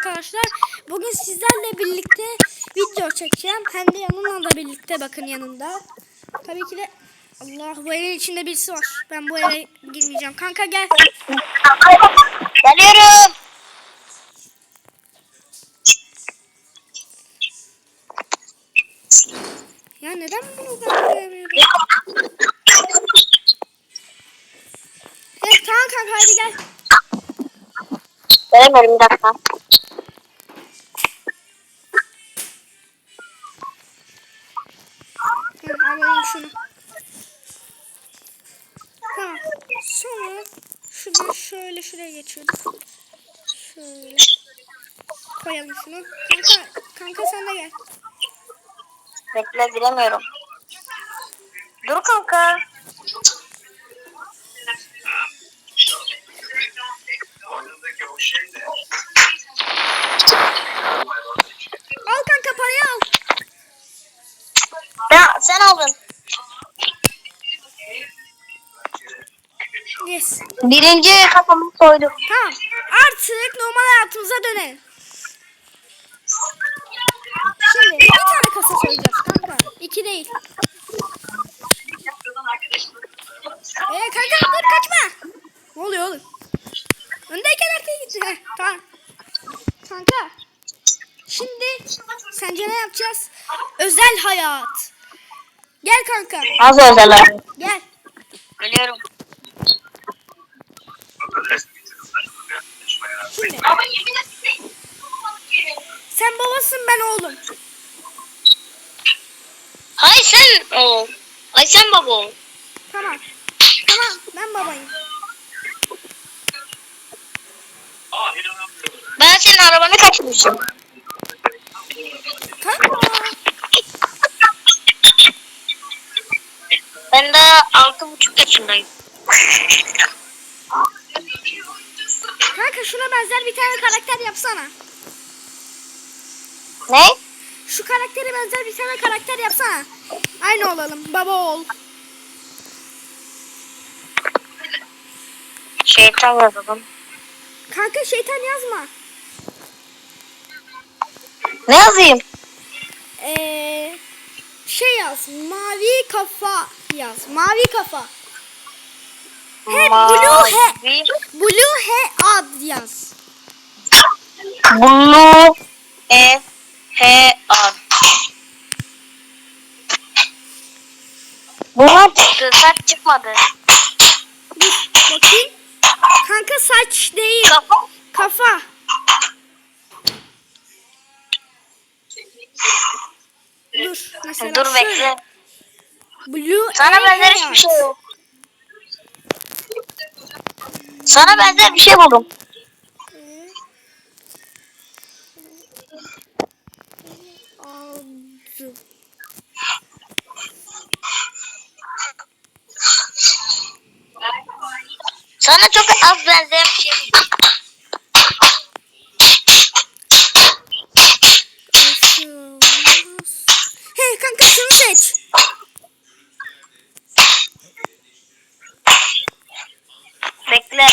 arkadaşlar. Bugün sizlerle birlikte video çekeceğim. Hem de yanımla da birlikte bakın yanında. Tabii ki de Allah bu evin içinde birisi var. Ben bu eve girmeyeceğim. Kanka gel. Geliyorum. Ya neden bunu ben koyamıyorum? Evet tamam kanka hadi gel. Gelemiyorum bir dakika. Şuraya geçiyoruz. Şöyle. Koyalım şunu. Kanka, kanka sen de gel. Bekle giremiyorum. Dur kanka. Al kanka parayı al. Ya sen aldın. Yes. Birinci kafamı koydum. Tamam. Artık normal hayatımıza dönelim. Şimdi bir tane kasa soyacağız kanka. İki değil. Ee kanka dur kaçma. Ne oluyor oğlum? Öndeyken arkaya gitti. Heh, tamam. Kanka. Şimdi sence ne yapacağız? Özel hayat. Gel kanka. Az özel abi. Gel. Geliyorum. Şimdi. Sen babasın ben oğlum. Hay sen o. Ay sen baba. Tamam. Tamam ben babayım. Ben senin arabanı kaçmışım. Kanka. Ben de altı buçuk yaşındayım. Kanka şuna benzer bir tane karakter yapsana. Ne? Şu karaktere benzer bir tane karakter yapsana. Aynı olalım. Baba ol. Şeytan yazalım. Kanka şeytan yazma. Ne yazayım? Ee, şey yaz. Mavi kafa yaz. Mavi kafa. He blue he. Blue he ad yaz. Blue E H A. Bunlar çıktı. Saç çıkmadı. Dur bakayım. Kanka saç değil. Kafa. Kafa. Dur mesela Dur şöyle. bekle. Blue Sana benzer hiçbir şey yok. Sana benzer bir şey buldum. Sana çok az benzeyen bir şey buldum. Hey kanka şunu seç. Bekle.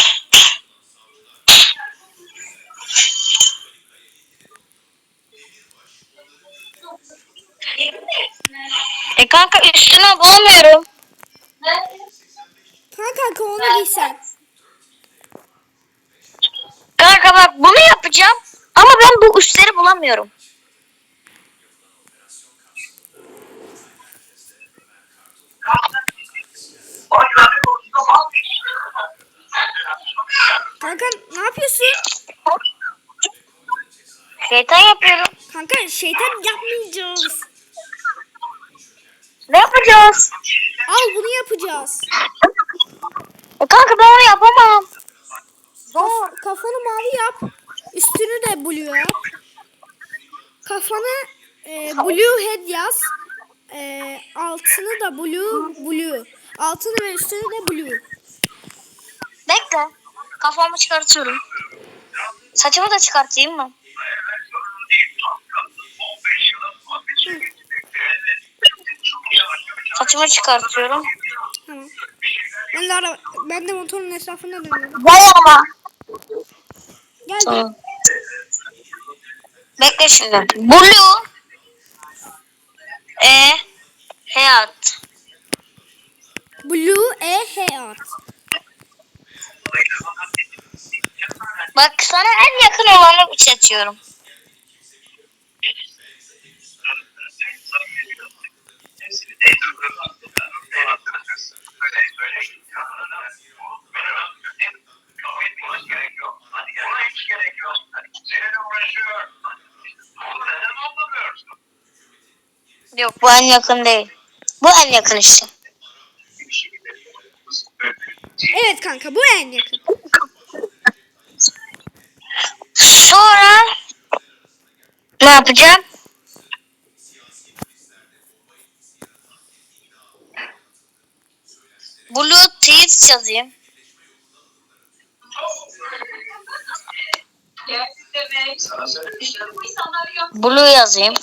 E kanka üstüne bulamıyorum. Kanka onu giy sen. Kanka bak bunu yapacağım. Ama ben bu üstleri bulamıyorum. Kanka ne yapıyorsun? Şeytan yapıyorum. Kanka şeytan yapmayacağız. Ne yapacağız? Al bunu yapacağız. E kanka ben onu yapamam. Zor. Kafanı mavi yap. Üstünü de blue yap. Kafanı e, blue head yaz. E, altını da blue blue. Altını ve üstünü de blue. Bekle. Kafamı çıkartıyorum. Saçımı da çıkartayım mı? Saçımı çıkartıyorum. Tamam. Ben de, ben de motorun etrafında dönüyorum. Gel ama. Gel. Tamam. Bekle şimdi. Blue. E. Hayat. Blue E H art. Bak sana en yakın olanı seçiyorum. Yok bu en yakın değil. Bu en yakın işte. Evet kanka bu en yakın. Sonra ne yapacağım? Blue Teeth yazayım. Blue yazayım.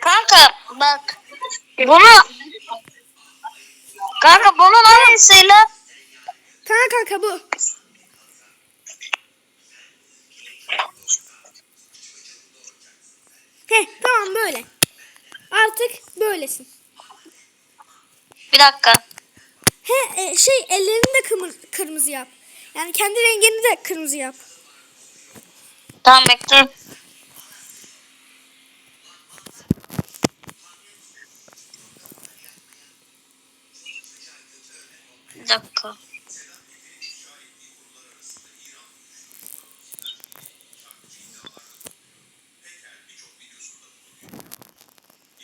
Kanka bak. Bunu Kanka bunun aynısıyla Kanka kanka bu. Heh tamam böyle. Artık böylesin. bir dakika. He e, şey ellerini de kımır- kırmızı yap. Yani kendi rengini de kırmızı yap. Tamam bekle. Bir dakika.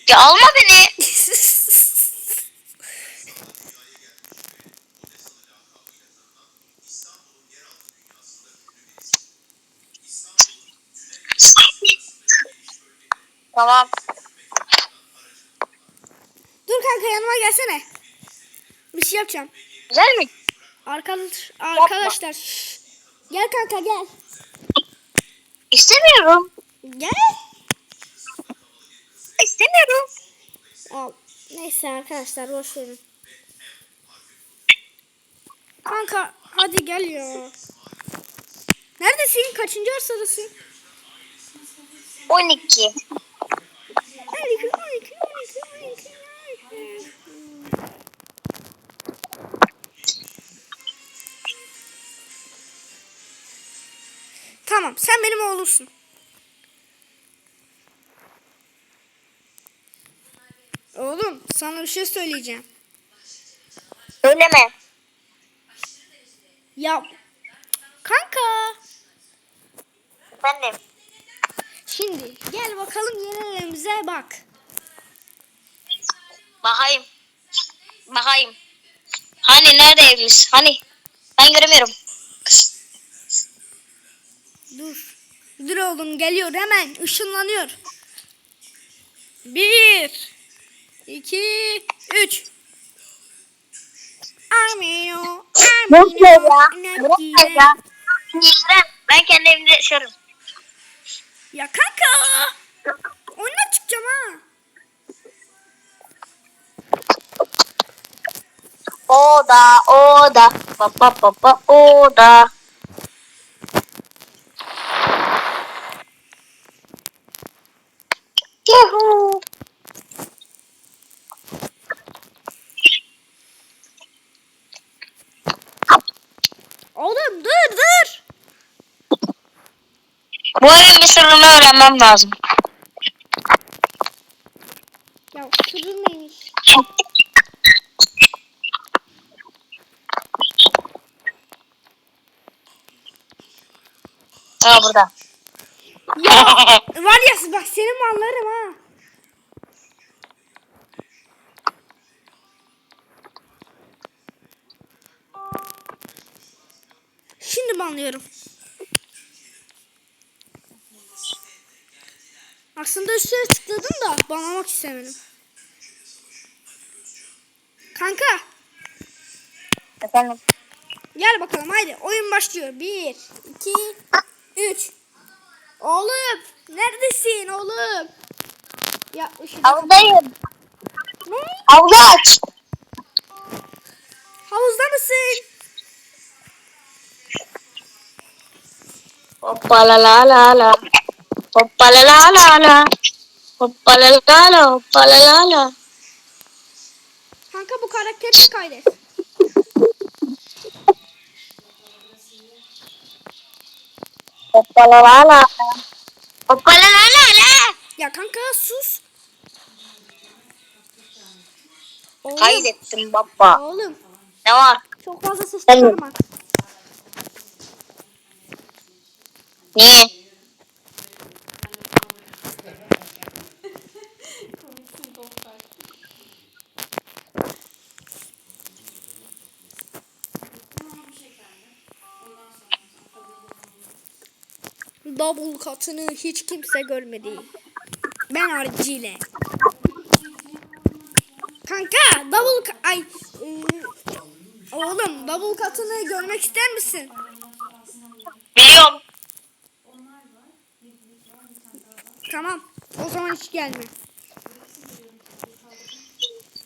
Ya alma beni. Tamam. Dur kanka yanıma gelsene. Bir şey yapacağım. Güzel mi? Arkadaş, arkadaşlar. Gel kanka gel. İstemiyorum. Gel. İstemiyorum. Al. Neyse arkadaşlar boş verin. Kanka hadi gel ya. Neredesin? Kaçıncı arsadasın? 12. 12, 12, 12, 12, 12. Tamam sen benim oğlumsun. Oğlum sana bir şey söyleyeceğim. Söyleme. Ya kanka Efendim. şimdi gel bakalım yeni evimize bak. Bakayım. Bakayım. Hani nerede evimiz? Hani? Ben göremiyorum. Dur. Dur oğlum geliyor hemen ışınlanıyor. Bir. İki, Üç. Amiyo. Bu ne ya? Bu ne ya? Ben kendi evimde yaşarım. Ya kanka. Oyuna çıkacağım ha. Oda, oda. Ba ba ba ba oda. Yuhu. Oğlum dur dur. Bu evin bir sırrını öğrenmem lazım. Ya sırrı neymiş? Ha burada. Ya var ya bak seni mallarım ha. Şimdi banlıyorum. Aslında üstüne tıkladım da banlamak istemedim. Kanka Efendim. gel bakalım haydi oyun başlıyor. Bir, iki, üç. Oğlum neredesin oğlum? Ya ışığı Avdayım. Ne? Havuzu aç. Havuzda mısın? Hoppala la la la. La la la. Hoppala la la hoppala la la. Kanka bu karakteri de kaydet. Hoppala la la. Hoppala la la la. Ya kanka sus. Oğlum, Kaydettim baba. oğlum Ne var? çok fazla ses çıkarma. Niye? Double katını hiç kimse görmedi. Ben hariciyle. Kanka double ka- ay ıı, oğlum double katını görmek ister misin? Biliyorum. Tamam. O zaman hiç gelme.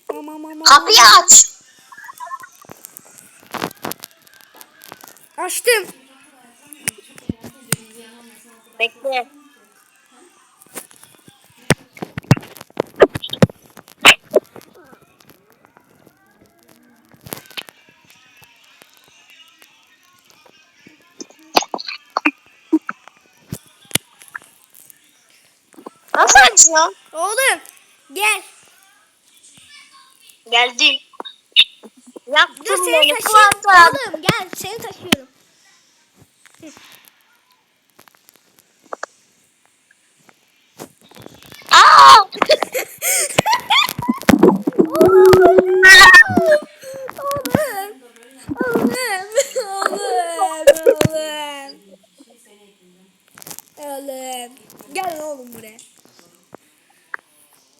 Aman aman. Kapıyı aç. Açtım. Bekle. Nasıl açıyorsun? Oğlum gel. Geldi. Dur Yaktın seni beni taşıyorum. Oğlum gel seni taşıyorum. Oğlum. Gel oğlum buraya.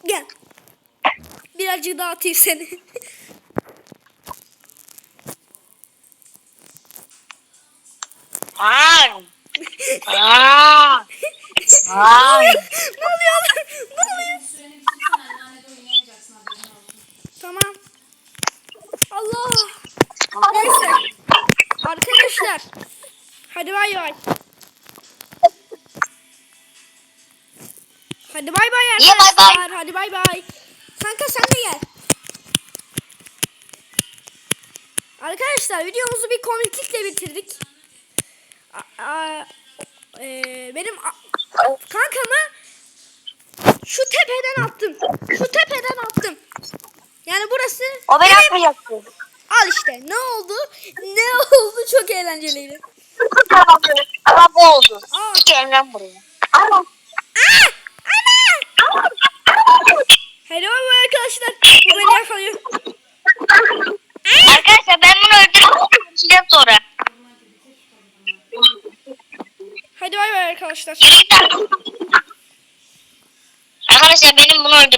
Gel. Birazcık daha atayım seni. Hadi bay bay İyi, bay bay. arkadaşlar. Hadi bay bay. Kanka sen de gel. Arkadaşlar videomuzu bir komiklikle bitirdik. A- a- e, benim a- kankamı şu tepeden attım. Şu tepeden attım. Yani burası O beni atmayacaktı. al işte. Ne oldu? Ne oldu? Çok eğlenceliydi. Araba oldu. Aa. Gel lan buraya. Ama. Aa! Bay arkadaşlar. Bu beni yakalıyor. Arkadaşlar ben bunu öldüreceğim sonra. Hadi bay bay arkadaşlar. Arkadaşlar benim bunu öldürmem